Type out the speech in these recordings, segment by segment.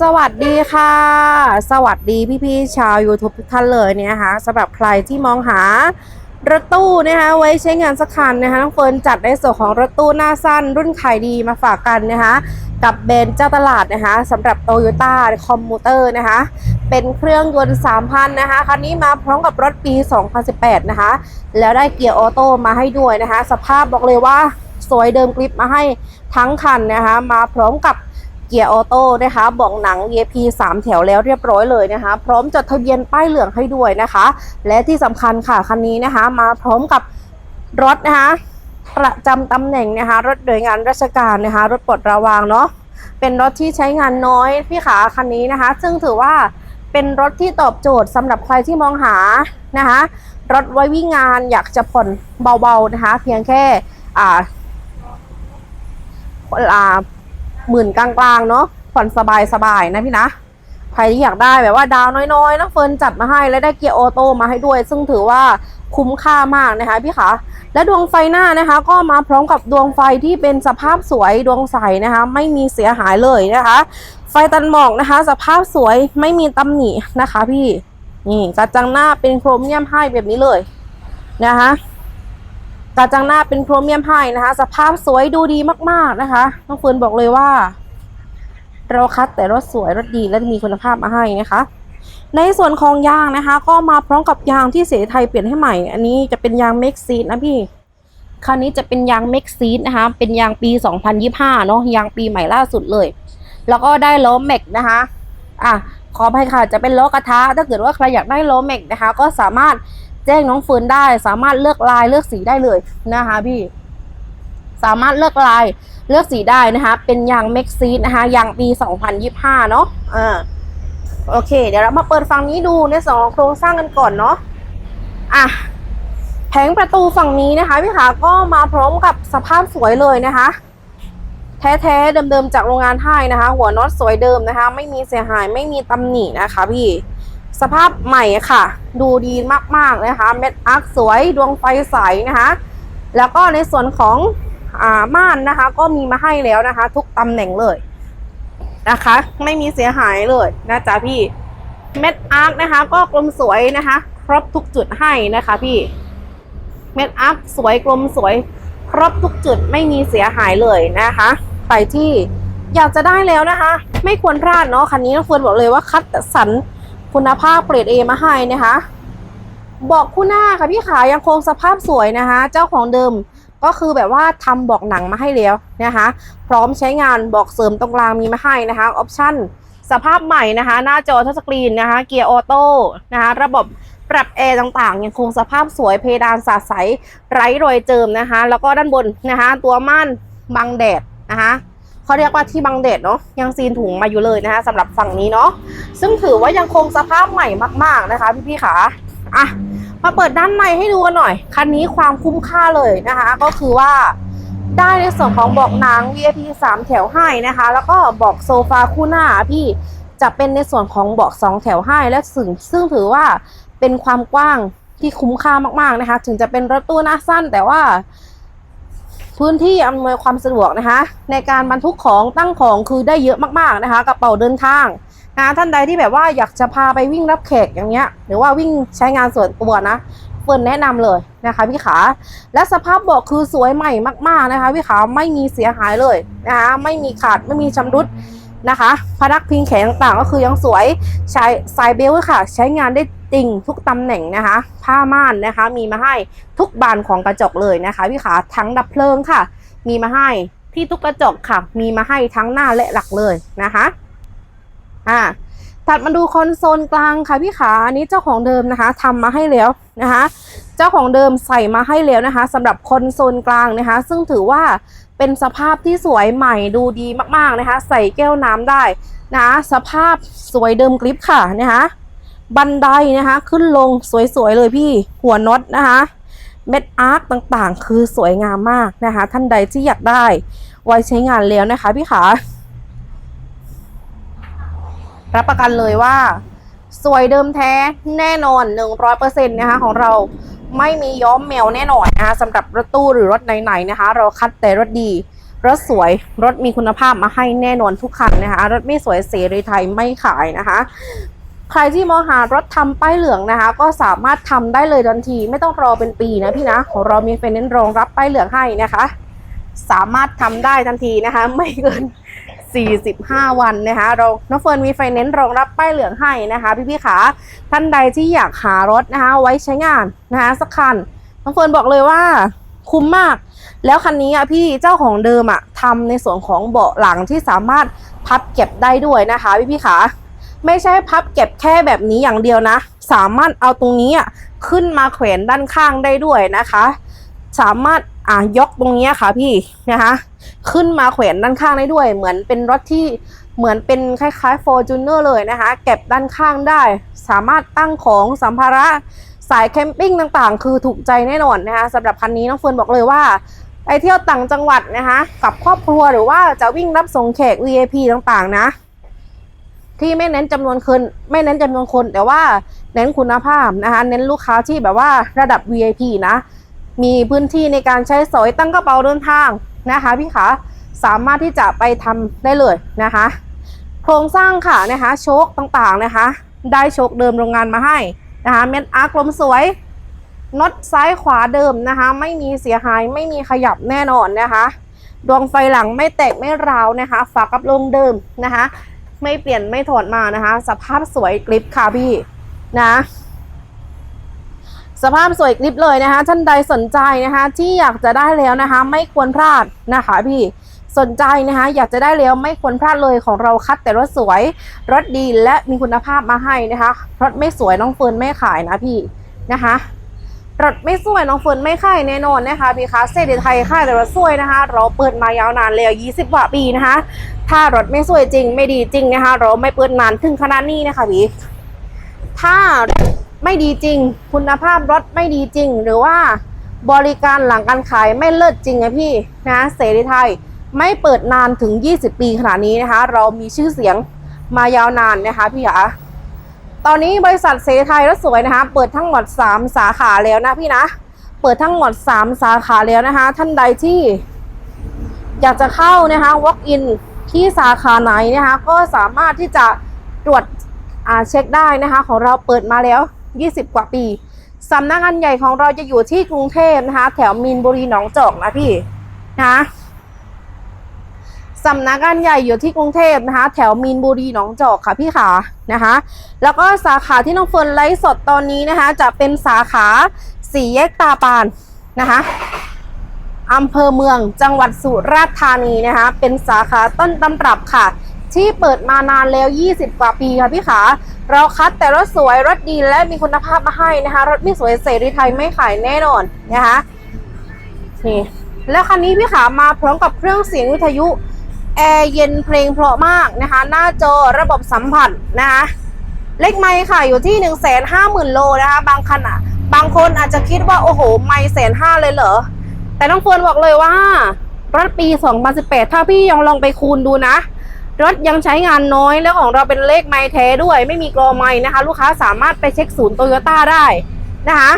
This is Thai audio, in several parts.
สวัสดีค่ะ สวัสดีพี่ๆชาว YouTube ทุกท่านเลยเนี่ยนะคะสำหรับใครที่มองหารถตู้นะคะไว้ใช้งานสักคันนะคะน้องเฟิร์นจัดในส่วนของรถตู้หน้าสั้น รุ่นขายดีมาฝากกันนะคะกับเบนซ์เจ้าตลาดนะคะสำหรับโตโยต้าคอมมูเตอร์นะคะเป็นเครื่องยนต์ 3,000 นะคะ คันนี้มาพร้อมกับรถปี 2018 นะคะ แล้วได้เกียร์ออโต้มาให้ด้วยนะคะ สภาพบอกเลยว่าสวยเดิมกริปมาให้ทั้งคันนะคะ มาพร้อมกับ เกียร์ออโต้นะคะบอกหนัง EP 3 แถวแล้วเรียบร้อยเลยนะคะ พร้อมจดทะเบียนป้ายเหลืองให้ด้วยนะคะ และที่สำคัญค่ะคันนี้นะคะ มาพร้อมกับรถนะคะ ประจำตำแหน่งนะคะ รถโดยงานราชการนะคะ รถปลดระวางเนาะเป็นรถที่ใช้งานน้อยพี่ขาคันนี้นะคะ ซึ่งถือว่าเป็นรถที่ตอบโจทย์สำหรับใครที่มองหานะคะ รถไว้วิ่งงานอยากจะผ่อนเบาๆนะคะ เพียงแค่อ่าอ่า หมื่นกลางๆเนาะผ่อนสบายๆนะพี่นะใครที่อยากได้แบบว่าดาวน้อยๆน้องเฟิร์นจัดมาให้และได้เกียร์ออโต้มาให้ด้วย ซึ่งถือว่าคุ้มค่ามากนะคะพี่ขาและดวงไฟหน้านะคะ ก็มาพร้อมกับดวงไฟที่เป็นสภาพสวยดวงใสนะคะ ไม่มีเสียหายเลยนะคะ ไฟตันหมอกนะคะ สภาพสวยไม่มีตำหนินะคะ พี่นี่กระจังหน้าเป็นโครเมียมให้แบบนี้เลยนะคะ ระจังหน้าเป็นโครเมียมให้นะคะ สภาพสวยดูดีมากๆนะคะน้องเฟิร์นบอกเลยว่า เราคัดแต่รถสวยรถดีและมีคุณภาพมาให้นะคะ ในส่วนของยางนะคะ ก็มาพร้อมกับยางที่เสไทยเปลี่ยนให้ใหม่ อันนี้จะเป็นยางเม็กซีดนะพี่คันนี้จะเป็นยางเม็กซีดนะคะ เป็นยางปี 2025 เนาะยางปีใหม่ล่าสุดเลย แล้วก็ได้ล้อแม็กนะคะอะขออภัยค่ะจะเป็นล้อกระทะถ้าเกิดว่าใครอยากได้ล้อแม็กนะคะ ก็สามารถ จ้งน้องเฟิร์นได้ สามารถเลือกลายเลือกสีได้เลยนะคะพี่สามารถเลือกลายเลือกสีได้นะคะ เป็นยางเม็กซีดนะคะยางปี 2025 เนาะอ่าโอเค เดี๋ยวเรามาเปิดฝั่งนี้ดูในสองโครงสร้างกันก่อนเนาะอะแผงประตูฝั่งนี้นะคะพี่ขาก็มาพร้อมกับสภาพสวยเลยนะคะ แท้ๆเดิมๆจากโรงงานไทยนะคะ หัวน็อตสวยเดิมนะคะ ไม่มีเสียหายไม่มีตำหนินะคะพี่ สภาพใหม่ค่ะ ดูดีมากๆนะคะ เม็ดอาร์คสวยดวงไฟใสนะคะ แล้วก็ในส่วนของอ่าม่านนะคะ ก็มีมาให้แล้วนะคะ ทุกตำแหน่งเลยนะคะ ไม่มีเสียหายเลยนะจ๊ะพี่เม็ดอาร์คนะคะ ก็กลมสวยนะคะ ครบทุกจุดให้นะคะพี่เม็ดอาร์คสวยกลมสวย ครบทุกจุดไม่มีเสียหายเลยนะคะ ไปที่อยากจะได้แล้วนะคะ ไม่ควรพลาดเนาะคันนี้น้องเฟิร์นบอกเลยว่าคัดสรร คุณภาพเกรดเอมาให้นะคะบอกคู่หน้าค่ะพี่ขายังคงสภาพสวยนะคะ เจ้าของเดิมก็คือแบบว่าทำบอกหนังมาให้แล้วนะคะ พร้อมใช้งานบอกเสริมตรงกลางมีมาให้นะคะออปชั่นสภาพใหม่นะคะ หน้าจอทัชสกรีนนะคะ เกียร์ออโต้นะคะระบบปรับแอร์ต่างๆ ยังคงสภาพสวยเพดานสาใสไร้รอยเจิมนะคะ แล้วก็ด้านบนนะคะ ตัวม่านบังแดดนะคะ เขาเรียกว่าที่บังแดดเนาะยังซีนถุงมาอยู่เลยนะคะสำหรับฝั่งนี้เนาะซึ่งถือว่ายังคงสภาพใหม่มาก ๆนะคะ พี่ๆขาอะมาเปิดด้านในให้ดูกันหน่อย คันนี้ความคุ้มค่าเลยนะคะ ก็คือว่าได้ในส่วนของเบอกหนัง VIP 3 แถวให้นะคะ แล้วก็เบอกโซฟาคู่หน้าพี่จะเป็นในส่วนของเบาะ2แถวให้และซึ่งซึ่งถือว่าเป็นความกว้างที่คุ้มค่ามากๆนะคะ ถึงจะเป็นรถตู้หน้าสั้นแต่ว่า พื้นที่อำนวยความสะดวกนะคะ ในการบรรทุกของตั้งของคือได้เยอะมากๆนะคะกระเป๋าเดินทางนะท่านใดที่แบบว่าอยากจะพาไปวิ่งรับแขกอย่างเงี้ย หรือว่าวิ่งใช้งานส่วนตัวนะเฟิร์นแนะนำเลยนะคะพี่ขาและสภาพเบาะคือสวยใหม่มากๆนะคะพี่ขาไม่มีเสียหายเลยนะคะไม่มีขาดไม่มีชำรุดนะคะพนักพิงแขนต่างๆ ก็คือยังสวยใช้สายเบลต์ค่ะ ใช้งานได้ จริงทุกตำแหน่งนะคะ ผ้าม่านนะคะ มีมาให้ทุกบานของกระจกเลยนะคะพี่ขาทั้งดับเพลิงค่ะ มีมาให้ที่ทุกกระจกค่ะ มีมาให้ทั้งหน้าและหลักเลยนะคะอ่าถัดมาดูคอนโซลกลางค่ะพี่ขาอันนี้เจ้าของเดิมนะคะทำมาให้แล้วนะคะ เจ้าของเดิมใส่มาให้แล้วนะคะสำหรับคอนโซลกลางนะคะ ซึ่งถือว่าเป็นสภาพที่สวยใหม่ดูดีมากๆนะคะ ใส่แก้วน้ำได้นะสภาพสวยเดิมกริปค่ะนะคะ บันไดนะคะ ขึ้นลงสวยๆเลยพี่หัวน็อตนะคะ เม็ดอาร์คต่างๆ คือสวยงามมากนะคะ ท่านใดที่อยากได้ ไว้ใช้งานแล้วนะคะพี่ขารับประกันเลยว่า สวยเดิมแท้แน่นอน 100%นะคะของเราไม่มีย้อมแมวแน่นอนนะคะสำหรับรถตู้หรือรถไหนๆนะคะ เราคัดแต่รถดี รถสวยรถมีคุณภาพมาให้แน่นอนทุกคันนะคะ รถไม่สวยเสรีไทยไม่ขายนะคะ ใครที่มองหารถทำป้ายเหลืองนะคะ ก็สามารถทำได้เลยทันที ไม่ต้องรอเป็นปีนะพี่นะ ของเรามีไฟแนนซ์รองรับป้ายเหลืองให้นะคะ สามารถทำได้ทันทีนะคะ ไม่เกิน 45 วันนะคะ เราน้องเฟิร์นมีไฟแนนซ์รองรับป้ายเหลืองให้นะคะพี่ๆขาท่านใดที่อยากหารถนะคะ ไว้ใช้งานนะคะสักคันน้องเฟิร์นบอกเลยว่าคุ้มมาก แล้วคันนี้อะพี่เจ้าของเดิมอะทำในส่วนของเบาะหลังที่สามารถพับเก็บได้ด้วยนะคะพี่ๆขา ไม่ใช่พับเก็บแค่แบบนี้อย่างเดียวนะ สามารถเอาตรงนี้ขึ้นมาแขวนด้านข้างได้ด้วยนะคะ สามารถอะยกตรงนี้ค่ะพี่นะคะ ขึ้นมาแขวนด้านข้างได้ด้วย เหมือนเป็นรถที่เหมือนเป็นคล้ายๆ Fortuner เลยนะคะเก็บด้านข้างได้ สามารถตั้งของสัมภาระสายแคมปิ้งต่างๆ คือถูกใจแน่นอนนะคะสำหรับคันนี้น้องเฟิร์นบอกเลยว่าไปเที่ยวต่างจังหวัดนะคะกับครอบครัวหรือว่าจะวิ่งรับส่งแขก VIP ต่างๆ นะ ที่ไม่เน้นจำนวนคนไม่เน้นจำนวนคน แต่ว่าเน้นคุณภาพนะคะเน้นลูกค้าที่แบบว่าระดับ VIP นะ มีพื้นที่ในการใช้สอยตั้งกระเป๋าเดินทางนะคะพี่ขาสามารถที่จะไปทำได้เลยนะคะ โครงสร้างค่ะนะคะโชคต่างๆนะคะ ได้โชคเดิมโรงงานมาให้นะคะเม็ดอาร์คลมสวยน็อตซ้ายขวาเดิมนะคะ ไม่มีเสียหายไม่มีขยับแน่นอนนะคะ ดวงไฟหลังไม่แตกไม่ร้าวนะคะ ฝากับโลงเดิมนะคะ ไม่เปลี่ยนไม่ถอดมานะคะ สภาพสวยกริปค่ะพี่นะ สภาพสวยกริบเลยนะคะ ท่านใดสนใจนะคะ ที่อยากจะได้แล้วนะคะ ไม่ควรพลาดนะคะพี่สนใจนะคะ อยากจะได้แล้วไม่ควรพลาดเลยของเราคัดแต่รถสวย รถดีและมีคุณภาพมาให้นะคะรถไม่สวยน้องเฟิร์นไม่ขายนะพี่นะคะ รถไม่สวยน้องเฟิร์นไม่ขายแน่นอนนะคะพี่คะเศรษฐีไทยขายแต่รถสวยนะคะ เราเปิดมายาวนานแล้ว20กว่าปีนะคะ ถ้ารถไม่สวยจริงไม่ดีจริงนะคะ เราไม่เปิดนานถึงขนาดนี้นะคะพี่ถ้าไม่ดีจริง คุณภาพรถไม่ดีจริง หรือว่าบริการหลังการขายไม่เลิศจริงนะพี่นะเสรีไทยไม่เปิดนานถึง 20 ปีขนาดนี้นะคะ เรามีชื่อเสียงมายาวนานนะคะพี่คะ ตอนนี้บริษัทเสรีไทยรถสวยนะคะ เปิดทั้งหมด 3 สาขาแล้วนะพี่นะ เปิดทั้งหมด 3 สาขาแล้วนะคะ ท่านใดที่ อยากจะเข้านะคะ walk in ที่สาขาไหนนะคะ ก็สามารถที่จะตรวจเช็คได้นะคะ ของเราเปิดมาแล้ว 20 กว่าปีสำนักงานใหญ่ของเราจะอยู่ที่กรุงเทพนะคะ แถวมีนบุรีหนองจอกนะพี่นะ สำนักงานใหญ่อยู่ที่กรุงเทพนะคะ แถวมีนบุรีหนองจอกค่ะพี่ขานะคะ แล้วก็สาขาที่น้องเฟิร์นไลฟ์สดตอนนี้นะคะ จะเป็นสาขาสี่แยกตาปานนะคะอำเภอเมืองจังหวัดสุราษฎร์ธานีนะคะ เป็นสาขาต้นตำรับค่ะ ที่เปิดมานานแล้ว 20 กว่าปีค่ะพี่ขา เราคัดแต่รถสวยรถดีและมีคุณภาพมาให้นะคะ รถไม่สวยเสรีไทยไม่ขายแน่นอนนะคะนี่แล้วคันนี้พี่ขามาพร้อมกับเครื่องเสียงวิทยุ แอร์เย็นเพลงเพราะมากนะคะ หน้าจอระบบสัมผัสนะคะเลขไมค์ค่ะอยู่ที่ 1 5 0 0 0 0 โลนะคะ บางคันอะ บางคนอาจจะคิดว่า โอ้โห ไม่แสนห้าเลยเหรอ แต่น้องเฟิร์นบอกเลยว่ารถปี 2018 ถ้าพี่ยังลองไปคูณดูนะ รถยังใช้งานน้อยแล้วของเราเป็นเลขไมค์แท้ด้วย ไม่มีกรอไมค์นะคะ ลูกค้าสามารถไปเช็คศูนย์โตโยต้าได้นะคะ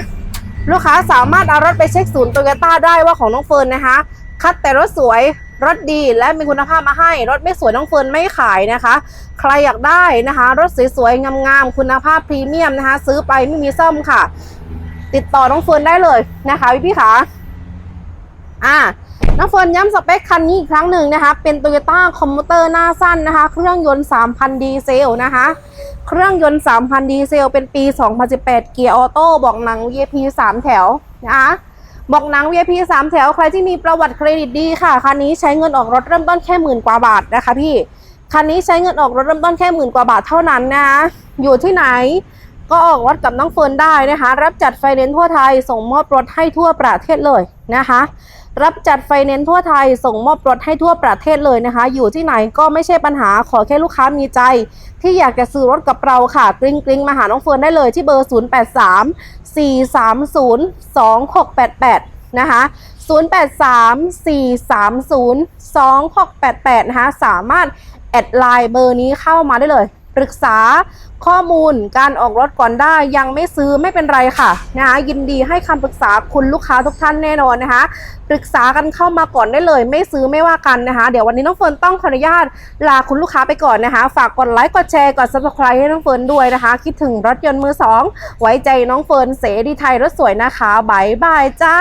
ลูกค้าสามารถเอารถไปเช็คศูนย์โตโยต้าได้ว่าของน้องเฟิร์นนะคะ คัดแต่รถสวย รถดีและมีคุณภาพมาให้ รถไม่สวยน้องเฟิร์นไม่ขายนะคะ ใครอยากได้นะคะ รถสวยๆงามๆคุณภาพพรีเมียมนะคะ ซื้อไปไม่มีซ่อมค่ะ ติดต่อน้องเฟิร์นได้เลยนะคะพี่พี่ขาอ่าน้องเฟิร์นย้ำสเปคคันนี้อีกครั้งหนึ่งนะคะ เป็น Toyota c o m m u t e r หน้าสั้นนะคะ เครื่องยนต์ 3,000 ดีเซลนะคะ เครื่องยนต์ 3,000 ดีเซล เป็นปี 2018 เกียร์ออโต้บอกหนัง VIP 3 แถวนะคะ บอกหนัง VIP 3 แถวใครที่มีประวัติเครดิตดีค่ะคันนี้ใช้เงินออกรถเริ่มต้นแค่หมื่นกว่าบาทนะคะพี่คันนี้ใช้เงินออกรถเริ่มต้นแค่หมื่นกว่าบาทเท่านั้นนะอยู่ที่ไหนก็ออกรถกับน้องเฟิร์นได้นะคะ รับจัดไฟแนนซ์ทั่วไทยส่งมอบรถให้ทั่วประเทศเลยนะคะ รับจัดไฟแนนซ์ทั่วไทยส่งมอบรถให้ทั่วประเทศเลยนะคะ อยู่ที่ไหนก็ไม่ใช่ปัญหาขอแค่ลูกค้ามีใจ ที่อยากจะซื้อรถกับเราค่ะกริ้งกริ้งมาหาน้องเฟิร์นได้เลยที่เบอร์ 083 430 2688 นะคะ 083 430 2688 นะคะสามารถแอดไลน์เบอร์นี้เข้ามาได้เลย ปรึกษาข้อมูลการออกรถก่อนได้ยังไม่ซื้อไม่เป็นไรค่ะนะคะยินดีให้คำปรึกษาคุณลูกค้าทุกท่านแน่นอนนะคะ ปรึกษากันเข้ามาก่อนได้เลย ไม่ซื้อไม่ว่ากันนะคะ เดี๋ยววันนี้น้องเฟิร์นต้องขออนุญาตลาคุณลูกค้าไปก่อนนะคะ ฝากกดไลค์กดแชร์กด subscribe ให้น้องเฟิร์นด้วยนะคะ คิดถึงรถยนต์มือสองไว้ใจน้องเฟิร์นเสรีไทยรถสวยนะคะบายบายจ้า